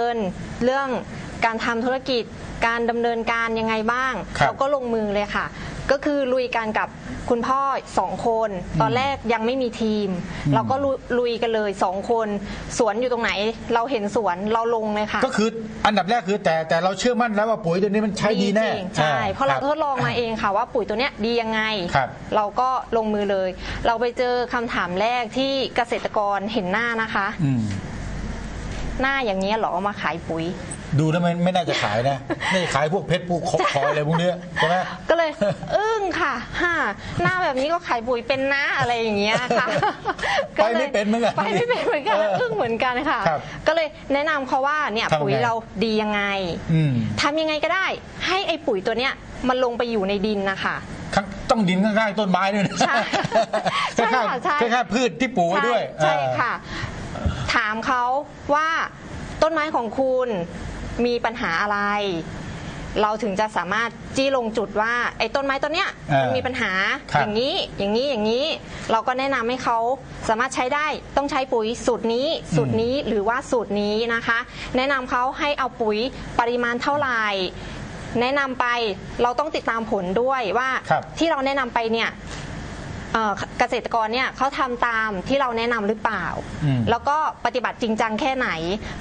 เอินเรื่องการทำธุรกิจการดำเนินการยังไงบ้าง ครับเราก็ลงมือเลยค่ะ ก็คือลุยกันกับคุณพ่อสองคน ตอนแรกยังไม่มีทีม เราก็ลุลุยกันเลยสองคน สวนอยู่ตรงไหน เราเห็นสวนเราลงเลยค่ะก็คืออันดับแรกคือแต่แต่เราเชื่อมั่นแล้วว่าปุ๋ยตัวนี้มันใช้ดีแน่จริงใช่อ่เพราะเราคบ ทดลองมาเองค่ะว่าปุ๋ยตัวเนี้ยดียังไง ครับเราก็ลงมือเลย เราไปเจอคำถามแรกที่เกษตรกรเห็นหน้านะคะ อืม หน้าอย่างนี้ยเหรอเอามาขายปุ๋ย ดูแล้วไม่ไม่น่าจะขายนะไม่ขายพวกเพชรพวกคออะไรพวกเนี้ยใช่ไหมก็เลยอึ้งค่ะฮ่าหน้าแบบนี้ก็ขายปุ๋ยเป็นนะอะไรอย่างเงี้ยค่ะไปไม่เป็นเหมือนกันไปไม่เป็นเหมือนกันเอออึ้งเหมือนกันค่ะครับก็เลยแนะนำเขาว่าเนี่ยทำไงปุ๋ยเราดียังไงอืมทำยังไงก็ได้ ให้ไอ้ปุ๋ยตัวเนี้ยมันลงไปอยู่ในดินนะคะข้างต้องดินข้างๆต้นไม้ด้วยนะใช่ใช่ค่ะใช่ข้างๆข้างๆพืชที่ปลูกไว้ด้วย ใช่อ่าค่ะ ถามเขาว่าต้นไม้ของคุณมีปัญหาอะไร เราถึงจะสามารถจี้ลงจุดว่า ไอ้ต้นไม้ต้นเนี้ยอ่ามัมันมีปัญหาครับ อย่างนี้อย่างนี้อย่างนี้ เราก็แนะนำให้เขาสามารถใช้ได้ต้องใช้ปุ๋ยสูตรนี้สูตรนี้หรือว่าสูตรนี้นะคะ แนะนำเขาให้เอาปุ๋ยปริมาณเท่าไหร่ แนะนำไปเราต้องติดตามผลด้วยว่าครับ ที่เราแนะนำไปเนี่ย เอ่อเกษตรกรเนี่ยเขาทำตามที่เราแนะนำหรือเปล่า อืม แล้วก็ปฏิบัติจริงจังแค่ไหน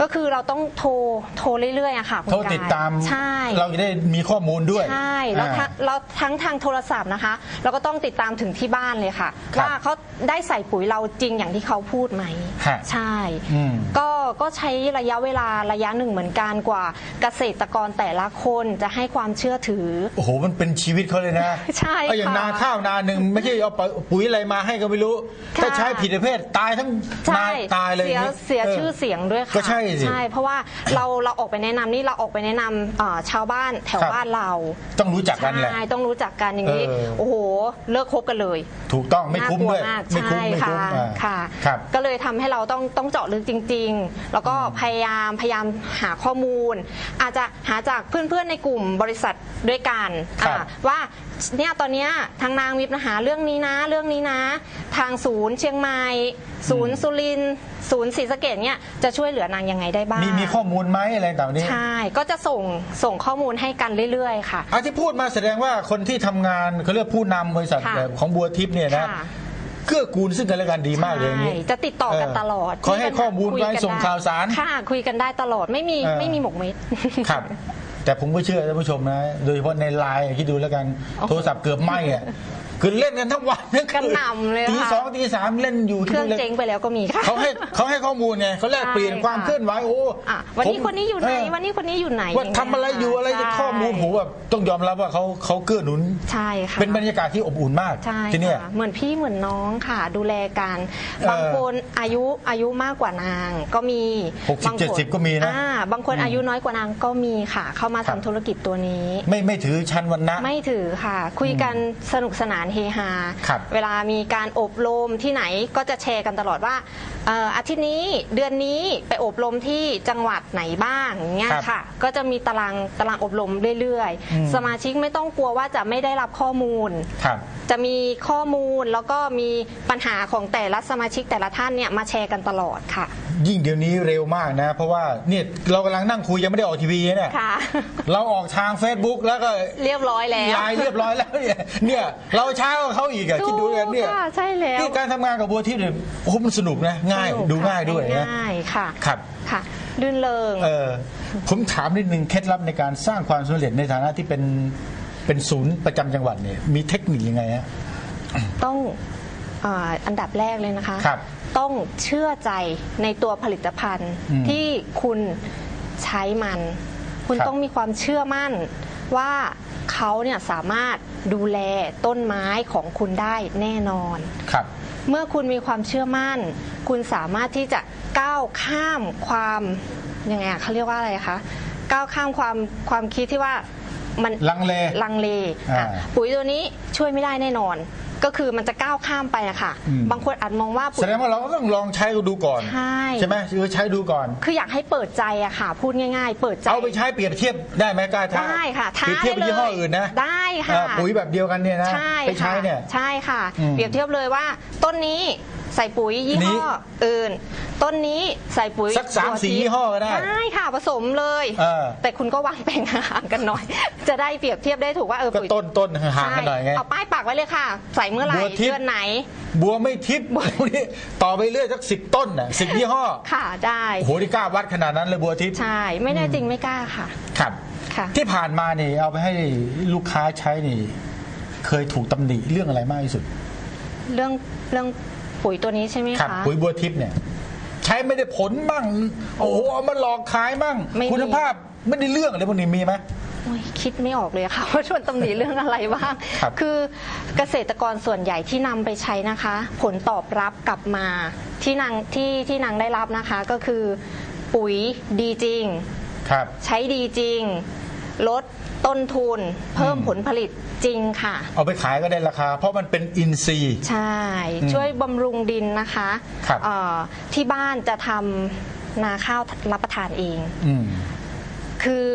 ก็คือเราต้องโทรโทรเรื่อยๆอะค่ะคุณโทรกายติดตามใช่ เราจะได้มีข้อมูลด้วยใช่แล้วอ่าทั้งเราทั้งทางโทรศัพท์นะคะ เราก็ต้องติดตามถึงที่บ้านเลยค่ะ ครับว่าเขาได้ใส่ปุ๋ยเราจริงอย่างที่เขาพูดไหมฮะใช่อืม ก็ก็ใช้ระยะเวลาระยะหนึ่งเหมือนกันกว่าเกษตรกรแต่ละคนจะให้ความเชื่อถือ โอ้โห มันเป็นชีวิตเขาเลยนะใช่เอาอย่างค่ะ นาข้าวนาหนึ่งไม่ใช่เอาปุ๋ยอะไรมาให้ก็ไม่รู้ ค่ะ ถ้าใช้ผิดประเภทตายทั้งใช่นาตายเลยเสียนี่เสียออ ชื่อเสียงด้วยค่ะก็ใช่สิใช่เพราะว่าเราเราออกไปแนะนำนี่เราออกไปแนะนำเอ่อชาวบ้านแถวครับ บ้านเราต้องรู้จักกันแหละ ใช่ต้องรู้จักกันอย่างนี้ เออ โอ้โห เลิกคบกันเลย ถูกต้องไม่คุ้มด้วยน่ากลัวมากไม่คุ้มใช่ไม่ค่ะคุ้มอ่าค่ะ ครับ ก็เลยทำให้เราต้องต้องเจาะลึกจริง ๆ แล้วก็พยายามพยายามหาข้อมูล อาจจะหาจากเพื่อนๆในกลุ่มบริษัทด้วยกันครับอ่าว่าเนี่ยตอนเนี้ยทางนางมีปัญหาเรื่องนี้นะเรื่องนี้นะ ทางศูนย์เชียงใหม่ศูนย์สุรินทร์ศูนย์ศรีสะเกดเนี่ยจะช่วยเหลือนางยังไงได้บ้างมีมีข้อมูลไหมอะไรต่างๆนี้ ใช่ก็จะส่งส่งข้อมูลให้กันเรื่อยๆค่ะ อาที่พูดมาแสดงว่าคนที่ทำงานเขาเรียกผู้นำบริษัทค่ะ แบบของบัวทิพย์เนี่ยนะค่ะเกื้อกูลซึ่งกันและกันดีมากเลยอย่างนี้ ใช่จะติดต่อกันตลอดเขอให้ข้อมูลคุยไปกันส่งได้ข่าวสารค่ะ คุยกันได้ตลอดไม่มีเออ ไม่มีหมกเม็ด ครับ แต่ผมก็เชื่อท่านผู้ชมนะ โดยเฉพาะในไลน์คิดดูแล้วกัน โทรศัพท์เกือบไหม้อะ คือเล่นกันทั้งวันทั้งกระคืนหน่ำเลยตีค่ะ สองตีสามเล่นอยู่เครื่องที่เจ๊งไปแล้วก็มีค่ะ เขาให้เขาให้ข้อมูลไงเขาแลกเปลี่ยนใช่ความค่ะเคลื่อนไหวโอ้อะวันนี้ผมคนนี้อยู่ไหน เวันนี้คนนี้อยู่ไหนว่าทำอะไรอยู่อะไรใช่ข้อมูลผมแบบต้องยอมรับว่าเขาเขาเกื้อหนุน ใช่ค่ะ เป็นบรรยากาศที่อบอุ่นมากใช่ที่เนี่ย ค่ะเหมือนพี่เหมือนน้องค่ะ ดูแลกันเออบางคนอายุอายุมากกว่านาง ก็มีหกสิบบางคนเจ็ดสิบก็มีนะอ่าบางคนอืมอายุน้อยกว่านางก็มีค่ะ เข้ามาครัทำบ ธุรกิจตัวนี้ ไม่ไม่ถือชั้นวันนะ ไม่ถือค่ะ คุยกันสนุกสนานเฮฮา ครับเวลามีการอบรมที่ไหนก็จะแชร์กันตลอดว่าเอ่ออาทิตย์นี้เดือนนี้ไปอบรมที่จังหวัดไหนบ้างอย่างเงี้ยครับค่ะ ก็จะมีตารางตารางอบรมเรื่อยอืม ๆ สมาชิกไม่ต้องกลัวว่าจะไม่ได้รับข้อมูล ครับ จะมีข้อมูลแล้วก็มีปัญหาของแต่ละสมาชิกแต่ละท่านเนี่ยมาแชร์กันตลอดค่ะ ยิ่งเดี๋ยวนี้เร็วมากนะ เพราะว่าเนี่ยเรากำลังนั่งคุยยังไม่ได้ออกทีวีเนี่ยค่ะ เราออกทาง Facebook แล้วก็เรียบร้อยแล้ว ไลน์เรียบร้อยแล้วเนี่ยเนี่ยเราช้ากว่าเขาอีกอะคิดดูกันเนี่ยถูกค่ะใช่แล้วที่การทำงานกับบัวทิพย์เนี่ยโอ้โหมันสนุกนะง่ายสนุกดูค่ะง่ายด้วยนะง่ายค่ะครับ ค่ะลื่นเริง เออผมถามนิดนึงเคล็ดลับในการสร้างความสำเร็จในฐานะที่เป็นเป็นศูนย์ประจำจังหวัดเนี่ยมีเทคนิคยังไงฮะ ต้องอาอันดับแรกเลยนะคะ ครับต้องเชื่อใจในตัวผลิตภัณฑ์อืมที่คุณใช้มัน คุณครับต้องมีความเชื่อมั่น ว่าเขาเนี่ยสามารถดูแลต้นไม้ของคุณได้แน่นอน ครับ เมื่อคุณมีความเชื่อมั่น คุณสามารถที่จะก้าวข้ามความยังไงอะเขาเรียกว่าอะไรคะก้าวข้ามความความคิดที่ว่ามันลังเลลังเลอ่าอะปุ๋ยตัวนี้ช่วยไม่ได้แน่นอน ก็คือมันจะก้าวข้ามไปอะค่ะอืมบางคนอาจมองว่าปุ๋แสยดงว่าเราก็ต้องลองใช้ดูก่อนใช่ไหมคือใช้ดูก่อน คืออยากให้เปิดใจอะค่ะ พูดง่าย ๆ เปิดใจเอาไปใช้เปรียบเทียบได้ไหมกล้าท้าได้ค่ะเปรียบเทียบกับท้าได้เลยยี่ห้ออื่นนะได้ค่ะเอ่อปุ๋ยแบบเดียวกันเนี่ยนะใช่ไปใช้ค่ะเนี่ยใช่ค่ะอืมเปรียบเทียบเลยว่าต้นนี้ ใส่ปุ๋ยยี่นี้ห้ออื่น ต้นนี้ใส่ปุ๋ยสักสามตัวสี่ที่ยี่ห้อก็ได้ได้ค่ะผสมเลยเออแต่คุณก็วางแบ่งห่างกันหน่อย จะได้เปรียบเทียบได้ถูกว่าเออก็ปุ๋ยต้นต้นห่างๆกันหน่อยไงใช่เอาป้ายปักไว้เลยค่ะ ใส่เมื่อไหร่บัวทิพย์เดือนไหน บัวไม่ทิพย์นี่ต่อไปเรื่อยสักสิบต้นน่ะสิบยี่ห้อค่ะได้โอ้โหที่กล้าวัดขนาดนั้นเลยบัวทิพย์ใช่ไม่แน่จริงไม่กล้าค่ะ ครับค่ะที่ผ่านมานี่เอาไปให้ลูกค้าใช้นี่ เคยถูกตำหนิเรื่องอะไรมากที่สุด เรื่องเรื่อง ปุ๋ยตัวนี้ใช่ไหมครับคะ ปุ๋ยบัวทิพย์เนี่ย ใช้ไม่ได้ผลบ้างโอ้โหเอามาหลอกขายบ้างไม่มี คุณภาพไม่ได้เรื่องอะไรพวกนี้มีไหม โอ้ยคิดไม่ออกเลยค่ะ ว่าชวนตำหนิเรื่องอะไรบ้าง ครับคือเกษตรกรส่วนใหญ่ที่นำไปใช้นะคะ ผลตอบรับกลับมาที่นางที่ที่นางได้รับนะคะก็คือปุ๋ยดีจริง ครับ ใช้ดีจริง ลด ต้นทุนเพิ่มอืมผลผลิตจริงค่ะ เอาไปขายก็ได้ราคา เพราะมันเป็นอินทรีย์ ใช่อืมช่วยบำรุงดินนะคะครับเอ่อที่บ้านจะทำนาข้าวรับประทานเอง อืมคือ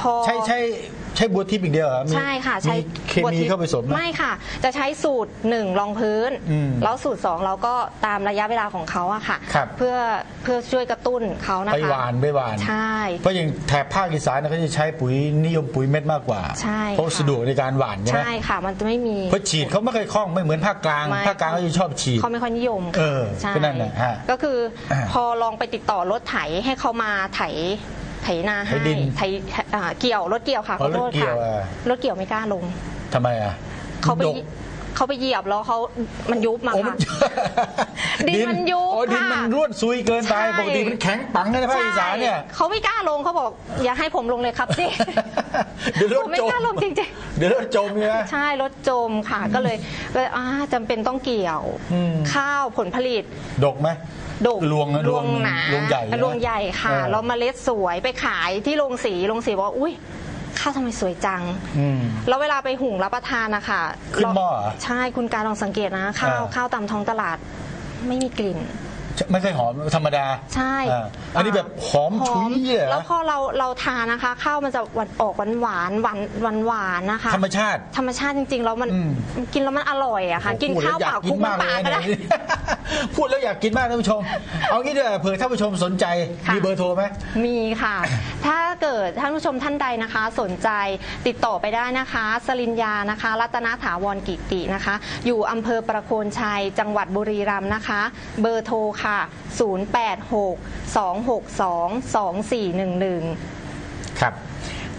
พอ ใช้ใช้ใช้บัวทิพย์อีกเดียวเหรอมีใช่ค่ะ ใช้มีเคบัวมีทิพย์เข้าไปสมไหม ไม่ค่ะ จะใช้สูตรหนึ่งรองพื้น อืมแล้วสูตรสองเราก็ตามระยะเวลาของเขาอะค่ะ ครับ เพื่อเพื่อช่วยกระตุ้นเขานะคะ ไปหวานไปหวาน ใช่ เพราะอย่างแถบภาคอีสานเนยเขาจะใช้ปุ๋ยนิยมปุ๋ยเม็ดมากกว่าใช่เพราะค่ะสะดวกในการหวานใช่ไหมใช่ค่ะ มันจะไม่มี เพราะฉีดเขาไม่เคยคล่องไม่เหมือนภาคกลางไม่ ภาคกลางเขาจะชอบฉีด เขาไม่ค่อยนิยมเอค่ะอใช่ก็นั่นแหละฮะก็คืออาพอลองไปติดต่อรถไถให้เขามาไถ ไถนาให้ไถดินไถอ่าเกี่ยวรถเกี่ยวค่ะอ๋ขออโทษรถเกี่ยค่ะวอะ รถเกี่ยวไม่กล้าลงทำไมอะเขาไปดกเขาไปเหยียบแล้วเขามันยุบมาโอ้ค่ะมันดินมันยุบโอ้ดินค่ะมันร่วนซุยเกินไปใช่ ปกติมันแข็งปังในภาคอีสานเนี่ย ใช่เขาไม่กล้าลงเขาบอก อย่าให้ผมลงเลยครับสิ เดี๋ยวรถผมไม่จมกล้าลงจริงเดี๋ยวรถจมใช่ไหมๆใช่รถจมค่ะก็เลยก็เลยอ่าจำเป็นต้องเกี่ยว อืม ข้าวผลผลิต ดกไหม ดกรวงอะรวงหนาลวงใหญ่นะรวงใหญ่ค่ะ เออแล้วเมล็ดสวยไปขายที่โรงสีโรงสีบอกว่าอุ้ยข้าวทำไมสวยจัง อืม แล้วเวลาไปหุงรับประทานนะคะขึ้นหม้อเหรอใช่คุณการลองสังเกตนะ ข้าวอ่า ข้าวตามท้องตลาดไม่มีกลิ่น ไม่เคยหอมธรรมดาใช่อ่าอันนี้แบบหอมฉุยเลยเหรแล้อวพอเราเราทานนะคะข้าวมันจะหวานออกหวานหวานหวานหวานหวานนะคะ ธรรมชาติ ธรรมชาติจริงๆแล้วมันอืม มันกินแล้วมันอร่อยอะค่ะโอ้โหกินข้าวเปล่าพูคลุดกแล้วอยากกินมากน้ำปลาก็เลยได้นะพูดแล้วอยากกินมากท่านผู้ชม เอางี้ด้วยเผื่อท่านผู้ชมสนใจค่ะ มีเบอร์โทรไหม มีค่ะ ถ้าเกิดท่านผู้ชมท่านใดนะคะ สนใจติดต่อไปได้นะคะ สลินยานะคะ รัตนาถาวรกิตินะคะ อยู่อำเภอประโคนชัย จังหวัดบุรีรัมย์นะคะ เบอร์โทรค่ะ086 262 2411 ครับ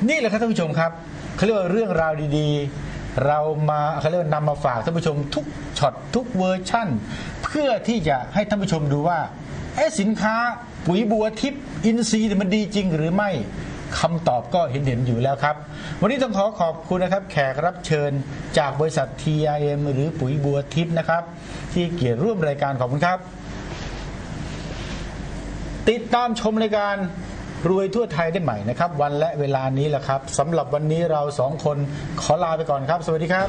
นี่แหละครับท่านผู้ชมครับเขาเรียกว่าเรื่องราวดีๆ เรามาเขาเรียกว่านำมาฝากท่านผู้ชมทุกช็อตทุกเวอร์ชั่น เพื่อที่จะให้ท่านผู้ชมดูว่าเอ๊ะสินค้าปุ๋ยบัวทิพย์อินทรีย์มันดีจริงหรือไม่คำตอบก็เห็นเห็นอยู่แล้วครับ วันนี้ต้องขอขอบคุณนะครับ แขกรับเชิญจากบริษัท TIM หรือปุ๋ยบัวทิพย์นะครับ ที่เกียรติร่วมรายการขอบคุณครับ ติดตามชมรายการรวยทั่วไทยได้ใหม่นะครับ วันและเวลานี้แหละครับสำหรับวันนี้เราสองคนขอลาไปก่อนครับ สวัสดีครับ